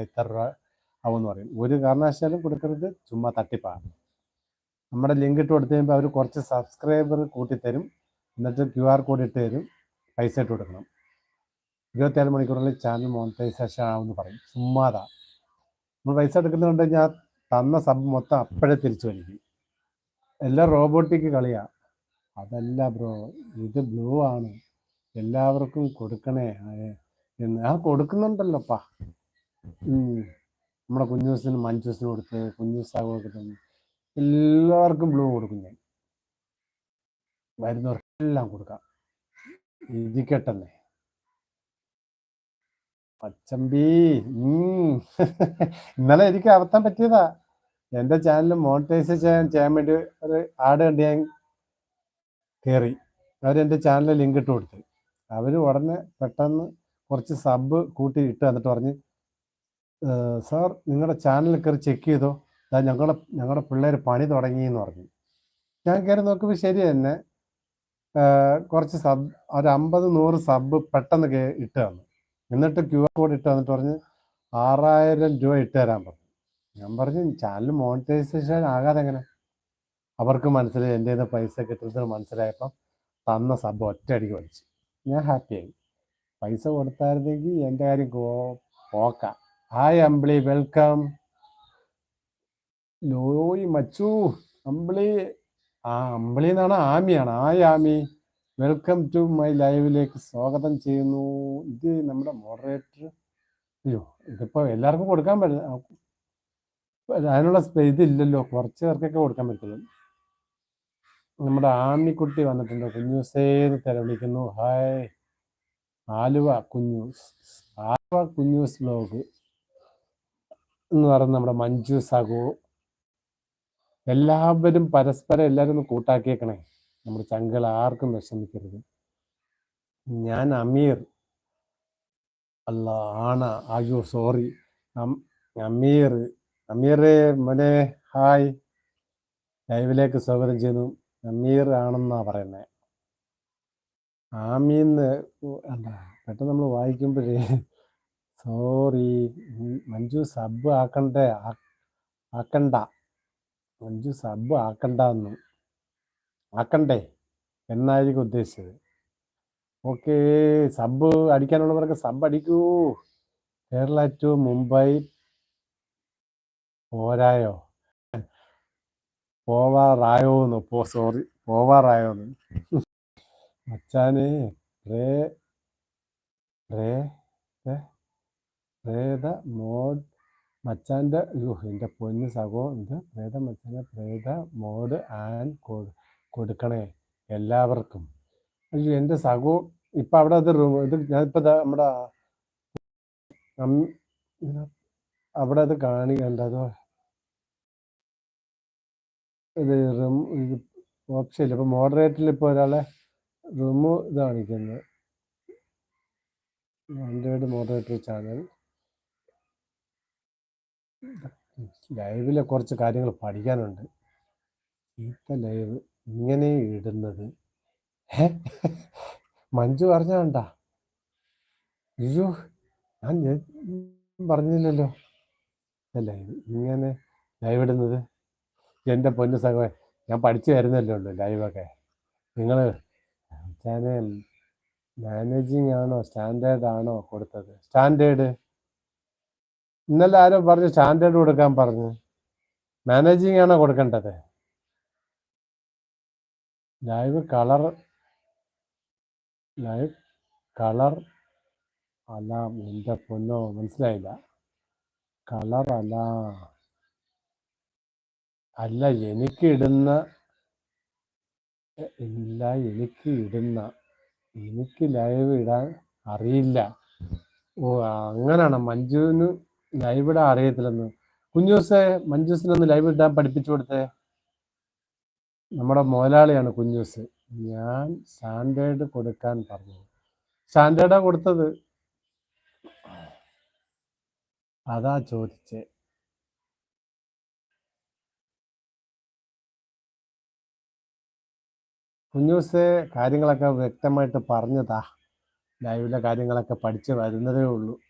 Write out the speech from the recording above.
ഇത്ര രൂപ ആവുമെന്ന് പറയും. ഒരു കാരണവശാലും കൊടുക്കരുത് ചുമ്മാ തട്ടിപ്പാണ്. നമ്മുടെ ലിങ്ക് ഇട്ട് കൊടുത്തു കഴിയുമ്പോൾ അവർ കുറച്ച് സബ്സ്ക്രൈബർ കൂട്ടിത്തരും. എന്നിട്ട് ക്യു ആർ കോഡ് ഇട്ട് തരും. പൈസ ഇട്ട് കൊടുക്കണം. ഇരുപത്തിയേഴ് മണിക്കൂറിൽ ചാനൽ മോണിറ്റൈസേഷൻ ആവുമെന്ന് പറയും. ചുമ്മാതാ. നമ്മൾ പൈസ എടുക്കുന്നുണ്ട് ഞാൻ തന്ന സബ് മൊത്തം അപ്പോഴേ തിരിച്ചു വലിക്കും. എല്ലാം റോബോട്ടിക്ക് കളിയാ. അതല്ല ബ്രോ ഇത് ബ്ലൂ ആണ്. എല്ലാവർക്കും കൊടുക്കണേ. എന്ന്. ആ കൊടുക്കുന്നുണ്ടല്ലോപ്പാ. നമ്മുടെ കുഞ്ഞൂസിന് മഞ്ചൂസിന് കൊടുത്ത് കുഞ്ഞൂസാ കൊടുത്തിട്ടുണ്ട് എല്ലാവർക്കും ബ്ലൂ കൊടുക്കും ഞാൻ. വരുന്നവർക്കെല്ലാം കൊടുക്കാം. ഇരിക്കട്ടെന്നേ. പച്ചമ്പി. ഇന്നലെ എനിക്ക് അബദ്ധം പറ്റിയതാ. എന്റെ ചാനൽ മോണിറ്റൈസ് ചെയ്യാൻ ചെയ്യാൻ വേണ്ടി ഒരു ആഡ് കണ്ട് ഞാൻ കയറി അവരെന്റെ ചാനലിൽ ലിങ്ക് ഇട്ട് കൊടുത്ത്. അവർ ഉടനെ പെട്ടെന്ന് കുറച്ച് സബ് കൂട്ടി ഇട്ട് എന്നിട്ട് പറഞ്ഞ് സാർ നിങ്ങളുടെ ചാനൽ കയറി ചെക്ക് ചെയ്തോ? ദാ ഞങ്ങളുടെ ഞങ്ങളുടെ പിള്ളേർ പണി തുടങ്ങി എന്ന് പറഞ്ഞു. ഞാൻ കയറി നോക്കുമ്പോൾ ശരി തന്നെ. കുറച്ച് സബ് ഒരു അമ്പത് നൂറ് സബ് പെട്ടെന്ന് ഇട്ട് തന്നു. എന്നിട്ട് ക്യു ആർ കോഡ് ഇട്ട് തന്നിട്ട് പറഞ്ഞ് ആറായിരം രൂപ ഇട്ട് തരാൻ പറഞ്ഞു. ഞാൻ പറഞ്ഞു ചാനൽ മോണിറ്റൈസേഷൻ ആകാതെ എങ്ങനെ? അവർക്ക് മനസ്സിലായി എന്റെ നിന്ന് പൈസ കിട്ടുന്നത് മനസ്സിലായപ്പം തന്ന സബ് ഒറ്റയടിക്ക് വലിച്ചു. ഞാൻ ഹാപ്പിയായി. പൈസ കൊടുത്തായിരുന്നെങ്കിൽ എന്റെ കാര്യം പോക്ക. ഹായ് അമ്പിളി വെൽക്കം ലോയ് മച്ചു അമ്പിളി ആ അമ്പിളി എന്നാണ് ആമിയാണ്. Hi Ami. Welcome to my ലൈവിലേക്ക് സ്വാഗതം ചെയ്യുന്നു. ഇത് നമ്മുടെ മോഡറേറ്റർ അയ്യോ ഇതിപ്പോൾ എല്ലാവർക്കും കൊടുക്കാൻ പറ്റില്ല അതിനുള്ള ഇതില്ലല്ലോ കുറച്ച് പേർക്കൊക്കെ കൊടുക്കാൻ പറ്റുള്ളൂ. നമ്മുടെ ആമിക്കുട്ടി വന്നിട്ടുണ്ട്. കുഞ്ഞൂസേന്ന് തെര വിളിക്കുന്നു. ഹായ് ആലുവ കുഞ്ഞൂസ് ആലുവ കുഞ്ഞൂസ് ബ്ലോഗ് എന്ന് പറയുന്ന നമ്മുടെ മഞ്ജു സഹു എല്ലാവരും പരസ്പരം എല്ലാവരും ഒന്ന് കൂട്ടാക്കിയേക്കണേ. നമ്മുടെ ചങ്കൾ ആർക്കും വിഷമിക്കരുത്. ഞാൻ അമീർ. അല്ല ആണ അയ്യോ സോറി. അമീർ. അമീറെ മോനെ ഹായ്. ലൈവിലേക്ക് സ്വാഗതം ചെയ്യുന്നു. അമീർ ആണെന്നാ പറയുന്നത് ആമീന്ന് പെട്ടെന്ന് നമ്മൾ വായിക്കുമ്പോഴേ സോറി മഞ്ജു സബ് ആക്കണ്ടേ? ആക്കണ്ട. മഞ്ജു സബ് ആക്കണ്ട എന്നും ആക്കണ്ടേ? എന്നായിരിക്കും ഉദ്ദേശിച്ചത്. ഓക്കെ സബ് അടിക്കാനുള്ളവർക്ക് സബ് അടിക്കൂ. കേരള ടു മുംബൈ. പോരായോ? പോവാറായോന്ന് പോ സോറി പോവാറായോന്ന് മച്ചാനെ റേ റേ ഏ? പ്രേത മോഡ് മച്ചാന്റെ അയ്യോ എന്റെ പൊന്ന് സഹോ ഉണ്ട് പ്രേത മച്ചാന്റെ പ്രേത മോഡ് ആൻഡ് കൊടുക്കണേ എല്ലാവർക്കും. അയ്യോ എന്റെ സഹോ ഇപ്പം അവിടെ അത് ഇത് ഞാനിപ്പോൾ നമ്മുടെ അവിടെ അത് കാണിക്കണ്ടതോ ഇത് റൂം ഇത് ഓപ്ഷൻ ഇല്ല? ഇപ്പം മോഡറേറ്ററിൽ ഇപ്പോൾ ഒരാളെ റൂം ഇത് കാണിക്കുന്നത് ആൻഡ്രോയിഡ് മോഡറേറ്റർ ചാനൽ ലൈവിലെ കുറച്ച് കാര്യങ്ങൾ പഠിക്കാനുണ്ട്. ചീത്ത ലൈവ് ഇങ്ങനെ ഇടുന്നത്? മഞ്ജു പറഞ്ഞ അയ്യോ ഞാൻ പറഞ്ഞില്ലല്ലോ. ലൈവ് ഇങ്ങനെ ലൈവ് ഇടുന്നത്. എന്റെ പൊന്നു സഹോ ഞാൻ പഠിച്ചു വരുന്നല്ലോ ഉള്ളൂ ലൈവൊക്കെ. നിങ്ങൾ ചാനൽ മാനേജിങ് ആണോ സ്റ്റാൻഡേർഡ് ആണോ കൊടുത്തത്? സ്റ്റാൻഡേർഡ് ഇന്നലെ ആരോ പറഞ്ഞു സ്റ്റാൻഡേർഡ് കൊടുക്കാൻ പറഞ്ഞു. മാനേജിങ് ആണോ കൊടുക്കേണ്ടത്? ലൈവ് കളർ ലൈവ് കളർ അല്ല എന്റെ പൊന്നോ മനസ്സിലായില്ല. കളർ അല്ല അല്ല എനിക്ക് ഇടുന്ന ഇല്ല എനിക്ക് ഇടുന്ന എനിക്ക് ലൈവ് ഇടാൻ അറിയില്ല. ഓ അങ്ങനെയാണ് മഞ്ജുവിന് ലൈവ് ഇടാൻ അറിയത്തില്ലെന്ന്. കുഞ്ഞൂസെ മഞ്ജൂസിനൊന്ന് ലൈവ് ഇടാൻ പഠിപ്പിച്ചു കൊടുത്തേ. നമ്മുടെ മുതലാളിയാണ് കുഞ്ഞൂസ്. ഞാൻ സ്റ്റാൻഡേർഡ് കൊടുക്കാൻ പറഞ്ഞു. സ്റ്റാൻഡേർഡാ കൊടുത്തത്. അതാ ചോദിച്ചേ. കുഞ്ഞൂസ് കാര്യങ്ങളൊക്കെ വ്യക്തമായിട്ട് പറഞ്ഞതാ. ലൈവിലെ കാര്യങ്ങളൊക്കെ പഠിച്ച് വരുന്നതേ ഉള്ളൂ.